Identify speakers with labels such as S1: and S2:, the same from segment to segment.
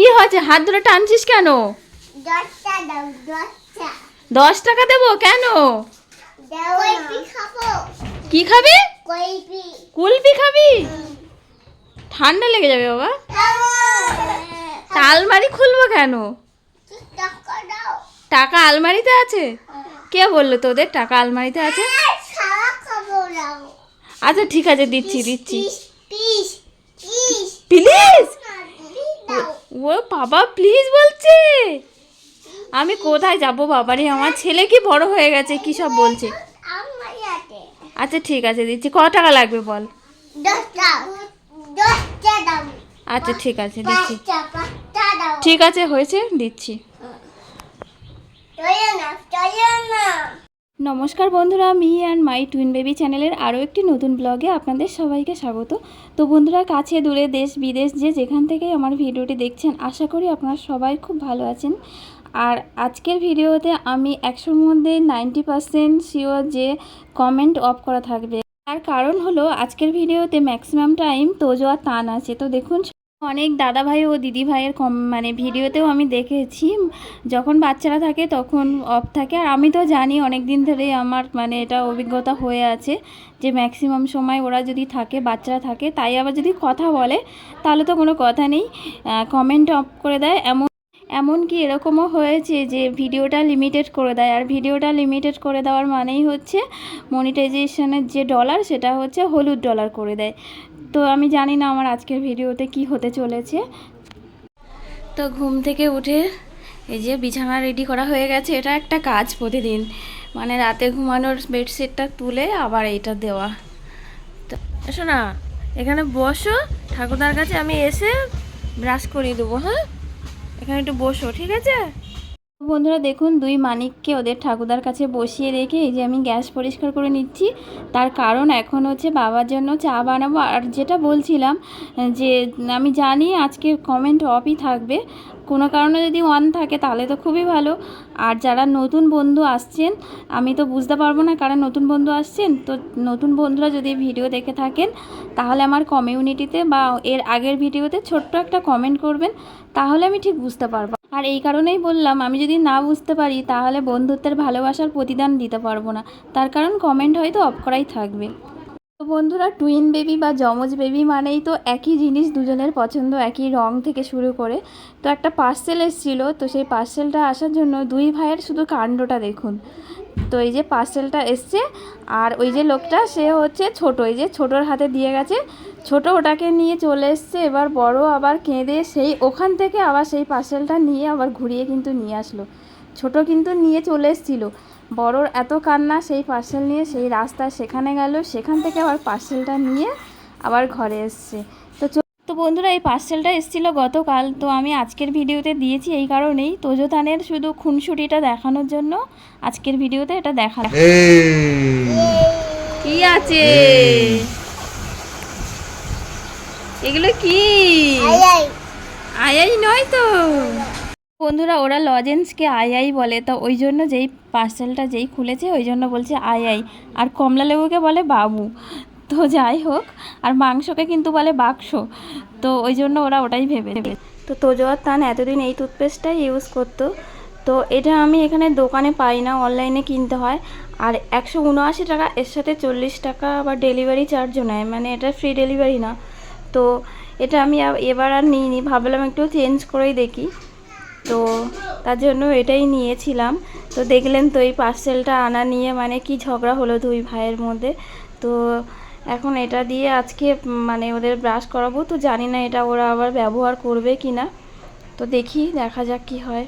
S1: কি হয়েছে? হাত ধরে টানছিস কেন? দশ টাকা দেবো? কেন? কি খাবি? কুলপি খাবি? ঠান্ডা লেগে যাবে বাবা। আলমারি খুলবো কেন?
S2: টাকা
S1: আলমারিতে আছে? কে বলল তোদের? টাকা আলমারিতে আছে? আচ্ছা ঠিক আছে দিচ্ছি দিচ্ছি। প্লিজ? ও বাবা প্লিজ বলছে। আমি কোথায় যাব বাবারে আমার ছেলে কি বড় হয়ে গেছে? কি সব বলছে? আচ্ছা ঠিক আছে দিচ্ছি। ক টাকা লাগবে বল? আচ্ছা ঠিক আছে, দিচ্ছি। ঠিক আছে, হয়েছে? দিচ্ছি। নমস্কার বন্ধুরা me and my twin baby চ্যানেলের আরও একটি নতুন ব্লগে আপনাদের সবাইকে স্বাগত। তো বন্ধুরা, কাছে, দূরে, দেশ, বিদেশ, যে যেখান থেকে আমার ভিডিওটি দেখছেন, আশা করি আপনারা সবাই খুব ভালো আছেন। আর আজকের ভিডিওতে আমি একশোর মধ্যে নাইনটি পারসেন্ট শিওর যে কমেন্ট অফ করা থাকবে। তার কারণ হলো, আজকের ভিডিওতে ম্যাক্সিমাম টাইম তোজো আর তান আছে। তো দেখুন অনেক দাদা ভাই ও দিদি ভাইয়ের কম মানে ভিডিওতেও আমি দেখেছি। যখন বাচ্চারা থাকে তখন অফ থাকে। আর আমি তো জানি অনেক দিন ধরে আমার মানে এটা অভিজ্ঞতা হয়ে আছে যে ম্যাক্সিমাম সময় ওরা যদি থাকে, বাচ্চারা থাকে, তাই আবার যদি কথা বলে, তাহলে তো কোনো কথা নেই। কমেন্ট অফ করে দেয়। এমন, এমনকি এরকমও হয়েছে যে ভিডিওটা লিমিটেড করে দেয়। আর ভিডিওটা লিমিটেড করে দেওয়ার মানেই হচ্ছে মনিটাইজেশনের যে ডলার সেটা হচ্ছে হলুদ ডলার করে দেয়। তো আমি জানি না আমার আজকের ভিডিওতে কি হতে চলেছে। তো ঘুম থেকে উঠে এই যে বিছানা রেডি করা হয়ে গেছে, এটা একটা কাজ প্রতিদিন। মানে রাতে ঘুমানোর বেডশিটটা তুলে আবার এইটা দেওয়া। তো না এখানে বসো, ঠাকুরদার কাছে আমি এসে ব্রাশ করিয়ে দেবো হ্যাঁ? এখানে একটু বসো, ঠিক আছে? বন্ধুরা দেখুন, দুই মানিককে ওদের ঠাকুরদার কাছে বসিয়ে রেখে এই যে আমি গ্যাস পরিষ্কার করে নিচ্ছি। তার কারণ এখন হচ্ছে বাবার জন্য চা বানাবো। আর যেটা বলছিলাম, যে আমি জানি আজকে কমেন্ট অফই থাকবে। কোনো কারণে যদি ওয়ান থাকে তাহলে তো খুবই ভালো। আর যারা নতুন বন্ধু আসছেন, আমি তো বুঝতে পারব না কারা নতুন বন্ধু আসছেন। তো নতুন বন্ধুরা যদি ভিডিও দেখে থাকেন, তাহলে আমার কমিউনিটিতে বা এর আগের ভিডিওতে ছোট্ট একটা কমেন্ট করবেন। তাহলে আমি ঠিক বুঝতে পারব। আর এই কারণেই বললাম, আমি যদি না বুঝতে পারি, তাহলে বন্ধুত্বের ভালোবাসার প্রতিদান দিতে পারব না। তার কারণ কমেন্ট হয়তো অফ করাই থাকবে। তো বন্ধুরা টুইন বেবি বা যমজ বেবি মানেই তো একই জিনিস, দুজনের পছন্দ একই রং থেকে শুরু করে। তো একটা পার্সেল এসেছিল, তো সেই পার্সেলটা আসার জন্য দুই ভাইয়ের শুধু কাণ্ডটা দেখুন। তো এই যে পার্সেলটা এসছে, আর ওই যে লোকটা, সে হচ্ছে ছোট, এই যে ছোটোর হাতে দিয়ে গেছে। ছোট ওটাকে নিয়ে চলে এসছে, এবার বড় আবার কেঁদে সেই ওখান থেকে আবার সেই পার্সেলটা নিয়ে আবার ঘুরিয়ে কিন্তু নিয়ে আসলো। ছোট কিন্তু নিয়ে চলে এসেছিল। বড়র এত কান্না সেই পার্সেল নিয়ে সেই রাস্তা সেখানে গেল সেখান থেকে আবার পার্সেলটা নিয়ে আবার ঘরে এসছে। তো তো বন্ধুরা এই পার্সেলটা এসেছিল গতকাল তো আমি আজকের ভিডিওতে দিয়েছি এই কারণেই। তোজোতানের শুধু খুনসুটিটা দেখানোর জন্য আজকের ভিডিওতে এটা দেখা কি আছে? এগুলো কি? আয়াই নয় তো? বন্ধুরা, ওরা লজেন্সকে আয়াই বলে। তো ওই জন্য যেই পার্সেলটা যেই খুলেছে, ওই জন্য বলছে আয়াই আর কমলা লেবুকে বলে বাবু। তো যাই হোক, আর মাংসকে কিন্তু বলে বাক্স। তো ওই জন্য ওরা ওটাই ভেবে ভেবে তো তোজো তান এতদিন এই টুথপেস্টটাই ইউজ করতো। তো এটা আমি এখানে দোকানে পাই না অনলাইনে কিনতে হয়। আর একশো উনআশি টাকা, এর সাথে চল্লিশ টাকা আবার ডেলিভারি চার্জও নেয়। মানে এটা ফ্রি ডেলিভারি না। তো এটা আমি এবার আর নিইনি, ভাবলাম একটু চেঞ্জ করেই দেখি। তো তার জন্য এটাই নিয়েছিলাম। তো দেখলেন তো এই পার্সেলটা আনা নিয়ে মানে কি ঝগড়া হলো দুই ভাইয়ের মধ্যে। তো এখন এটা দিয়ে আজকে মানে ওদের ব্রাশ করাবো। তো জানি না এটা ওরা আবার ব্যবহার করবে কি না তো দেখি, দেখা যাক কি হয়।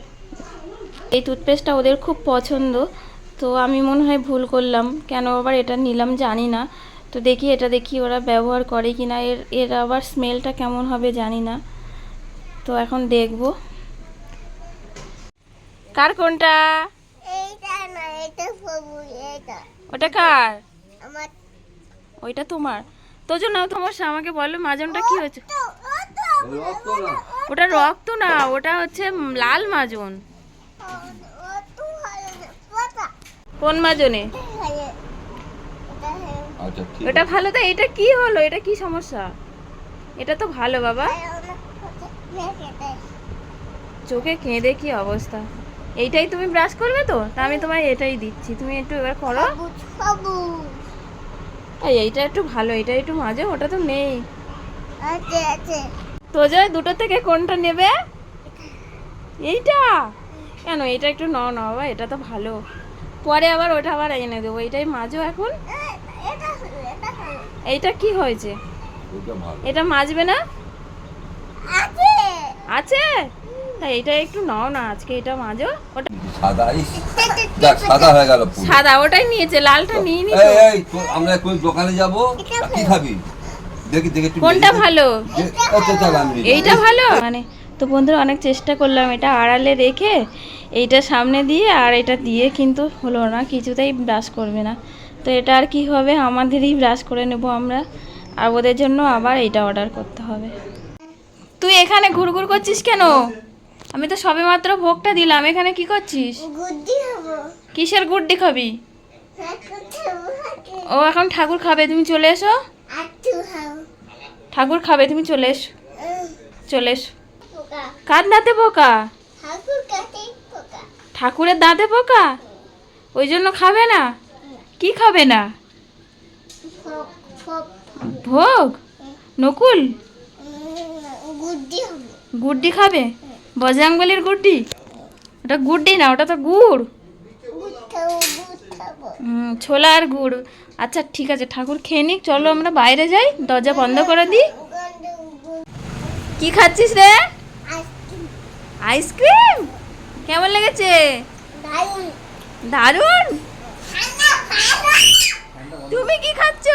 S1: এই টুথপেস্টটা ওদের খুব পছন্দ। তো আমি মনে হয় ভুল করলাম। কেন আবার এটা নিলাম জানি না। তো দেখি এটা দেখি ওরা ব্যবহার করে কি না এর এর আবার স্মেলটা কেমন হবে জানি না। তো এখন দেখব। কার কোনটা?
S2: এইটা না এটা বাবু এটা
S1: ওটা কার?
S2: আমার
S1: ওইটা তোমার। তো জন্য তোমার আমাকে বলো মাজনটা কি হয়েছে? ওটা রক্ত না ওটা হচ্ছে লাল মাজন।
S2: ও তো ভালো না পাতা
S1: কোন মাজনে
S2: এটা
S3: আচ্ছা
S1: ভালো তো এটা কি হলো? এটা কি সমস্যা? এটা তো ভালো বাবা। চোখে কেঁদে কি অবস্থা? এইটাই তুমি ব্রাশ করবে তো? তা আমি তোমায় এটাই দিচ্ছি। তুমি একটু এবার করো। এই এইটা একটু ভালো এটা একটু মাঝে ওটা তো নেই।
S2: আছে আছে।
S1: তো যে দুটো থেকে কোনটা নেবে? এইটা? কেন এটা একটু ন না বাবা এটা তো ভালো। পরে আবার ওটা আবার এনে দেবো এইটাই মাজো এখন।
S2: এটা এটা হলো।
S1: এইটা কি হয়েছে? এটা মাজবে না?
S2: আছে?
S1: আছে তা এটা একটু নাও না আজকে এটা মাজো। ওটা
S3: সাদা দেখ সাদা হয়ে গেল
S1: সাদা ওটাই নিয়েছে লালটা নিয়ে নি
S3: এই আমরা একটু দোকানে যাব কি খাবি? দেখি দেখি
S1: কোনটা ভালো?
S3: আচ্ছা।
S1: এইটা ভালো? মানে তো বন্ধুরা অনেক চেষ্টা করলাম এটা আড়ালে রেখে এইটা সামনে দিয়ে আর এটা দিয়ে কিন্তু হলো না কিছুতেই ব্রাশ করবে না। তো এটা আর কি হবে? আমাদেরই ব্রাশ করে নেব আমরা আর ওদের জন্য আবার এইটা অর্ডার করতে হবে। তুই এখানে ঘুরঘুর করছিস কেন? আমি তো সবে মাত্র ভোগটা দিলাম এখানে কি করছিস? কিসের গুড্ডি খাবি?
S2: হাঁটু।
S1: ও এখন ঠাকুর খাবে তুমি চলে এসো। ঠাকুর খাবে তুমি চলে এসো। চলে এসো। কার দাঁতে পোকা? ঠাকুরের দাঁতে পোকা? ওই জন্য খাবে না? কি খাবে না? ভোগ? নকুল?
S2: গুড্ডি
S1: খাবে। বজরাঙ্গলির গুড্ডি? ওটা গুড্ডি না, ওটা তো গুড়। ছোলা আর গুড়। আচ্ছা ঠিক আছে, ঠাকুর খেয়ে নিক, চলো আমরা বাইরে যাই, দরজা বন্ধ করে দিই। কি খাচ্ছিস রে?
S2: আইসক্রিম?
S1: কেমন লেগেছে? দারুণ। তুমি কি খাচ্ছ?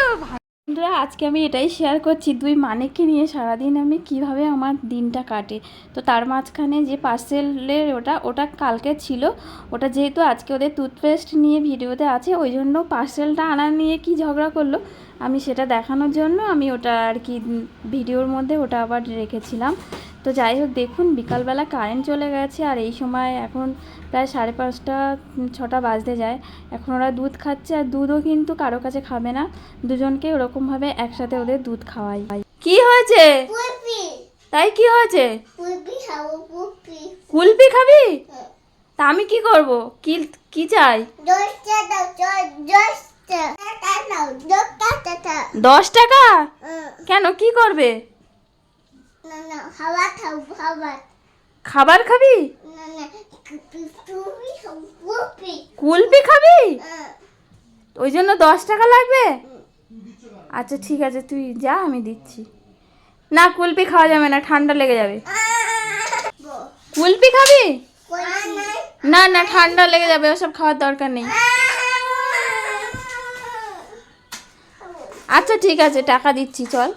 S1: বন্ধুরা, আজকে আমি এটাই শেয়ার করছি। দুই মানিককে নিয়ে সারাদিন আমি কীভাবে আমার দিনটা কাটে। তো তার মাঝখানে যে পার্সেলের ওটা ওটা কালকে ছিল। ওটা যেহেতু আজকে ওদের টুথপেস্ট নিয়ে ভিডিওতে আছে, ওই জন্য পার্সেলটা আনা নিয়ে কি ঝগড়া করল, আমি সেটা দেখানোর জন্য আমি ওটা আর কি ভিডিওর মধ্যে ওটা আবার রেখেছিলাম। তো যাই হোক দেখুন বিকালবেলা কারেন্ট চলে গেছে আর এই সময় এখন প্রায় সাড়ে পাঁচটা ছটা বাজতে যায়। এখন ওরা দুধ খাচ্ছে আর দুধও কিন্তু কারও কাছে খাবে না। দুজনকে ওরকমভাবে একসাথে ওদের দুধ খাওয়াই। কি হয়েছে? তাই কি হয়েছে? কুলপি খাবি তা আমি কি করব? কি কি চাই? দশ টাকা কেন কি করবে
S2: না না হাওয়া খাব হাওয়া
S1: খাবার খাবি কুলপি খাবি? ওই জন্য দশ টাকা লাগবে? আচ্ছা ঠিক আছে তুই যা আমি দিচ্ছি। না কুলপি খাওয়া যাবে না ঠান্ডা লেগে যাবে। কুলপি খাবি? না না ঠান্ডা লেগে যাবে ওসব খাওয়ার দরকার নেই। আচ্ছা ঠিক আছে টাকা দিচ্ছি চল।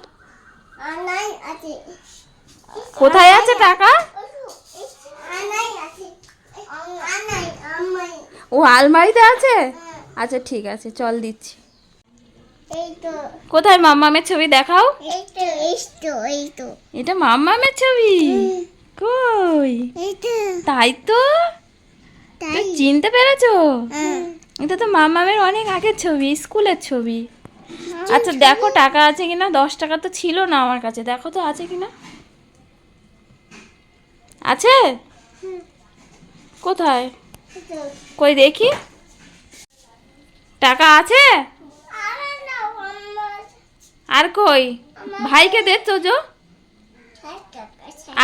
S1: কোথায় আছে টাকা ও আলমারিতে আছে? আচ্ছা ঠিক আছে চল দিচ্ছি। কোথায় মাম্মামের ছবি দেখাও? এটা মাম্মামের ছবি? কই? তাই তো? চিনতে পেরেছ?
S2: হ্যাঁ।
S1: এটা তো মাম্মামের অনেক আগের ছবি স্কুলের ছবি। আচ্ছা দেখো টাকা আছে কিনা? দশ টাকা তো ছিল না আমার কাছে। দেখো তো আছে কিনা? আছে? কোথায়? কই দেখি। টাকা আছে?
S2: আরে না
S1: কই? ভাইকে দে তোজো।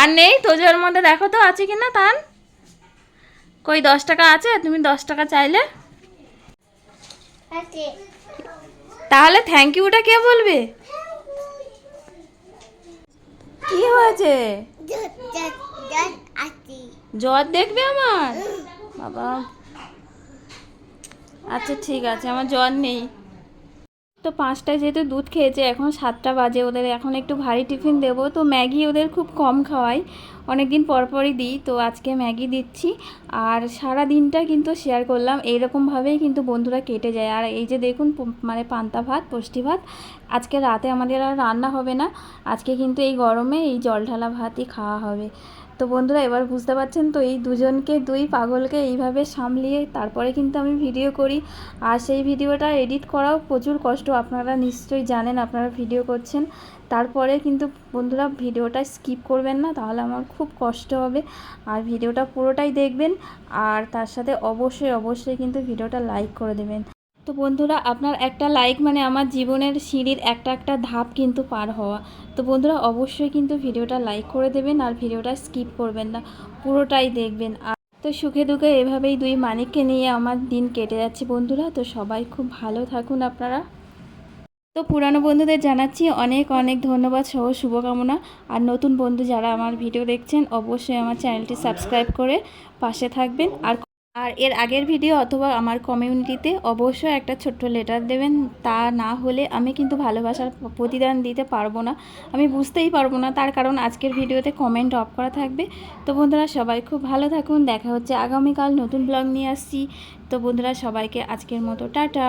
S1: আর নেই? তোজোর মধ্যে দেখো তো, আছে কিনা তান? কই, দশ টাকা আছে? তুমি দশ টাকা চাইলে। তাহলে থ্যাংক ইউটা কে বলবে? কি হয়েছে? জ্বর দেখবে আমার? বাবা। আচ্ছা ঠিক আছে আমার জ্বর নেই। তো পাঁচটায় যেহেতু দুধ খেয়েছে এখন সাতটা বাজে ওদের এখন একটু ভারী টিফিন দেবো। তো ম্যাগি ওদের খুব কম খাওয়াই। অনেক দিন পর পরই দিই তো আজকে ম্যাগি দিচ্ছি। আর সারা দিনটা কিন্তু শেয়ার করলাম এইরকমভাবেই কিন্তু বন্ধুরা কেটে যায়। আর এই যে দেখুন মানে পান্তা ভাত পুষ্টি ভাত আজকে রাতে আমাদের আর রান্না হবে না। আজকে কিন্তু এই গরমে এই জল ঢালা ভাতই খাওয়া হবে। তো বন্ধুরা, এবার বুঝতে পারছেন তো এই দুজনকে, দুই পাগলকে এইভাবে সামলিয়ে তারপরে কিন্তু আমি ভিডিও করি। আর সেই ভিডিওটা এডিট করাও প্রচুর কষ্ট, আপনারা নিশ্চয়ই জানেন, আপনারা ভিডিও করছেন। তারপরে কিন্তু বন্ধুরা, ভিডিওটা স্কিপ করবেন না, তাহলে আমার খুব কষ্ট হবে। আর ভিডিওটা পুরোটাই দেখবেন, আর তার সাথে অবশ্যই অবশ্যই কিন্তু ভিডিওটা লাইক করে দেবেন। তো বন্ধুরা, আপনার একটা লাইক মানে আমার জীবনের সিঁড়ির একটা একটা ধাপ কিন্তু পার হওয়া। তো বন্ধুরা, অবশ্যই কিন্তু ভিডিওটা লাইক করে দেবেন আর ভিডিওটা স্কিপ করবেন না, পুরোটাই দেখবেন। আর তো সুখে দুঃখে এভাবেই দুই মানিককে নিয়ে আমার দিন কেটে যাচ্ছে বন্ধুরা, তো সবাই খুব ভালো থাকুন আপনারা। তো পুরানো বন্ধুদের জানাচ্ছি অনেক অনেক ধন্যবাদ সহ শুভকামনা। আর নতুন বন্ধু যারা আমার ভিডিও দেখছেন, অবশ্যই আমার চ্যানেলটি সাবস্ক্রাইব করে পাশে থাকবেন। আর আর এর আগের ভিডিও অথবা আমার কমিউনিটিতে অবশ্যই একটা ছোট্ট লেটার দেবেন। তা না হলে আমি কিন্তু ভালোবাসার প্রতিদান দিতে পারব না। আমি বুঝতেই পারব না, তার কারণ আজকের ভিডিওতে কমেন্ট অফ করা থাকবে। তো বন্ধুরা, সবাই খুব ভালো থাকুন। দেখা হচ্ছে আগামীকাল নতুন ব্লগ নিয়ে আসছি। তো বন্ধুরা, সবাইকে আজকের মতো, টাটা!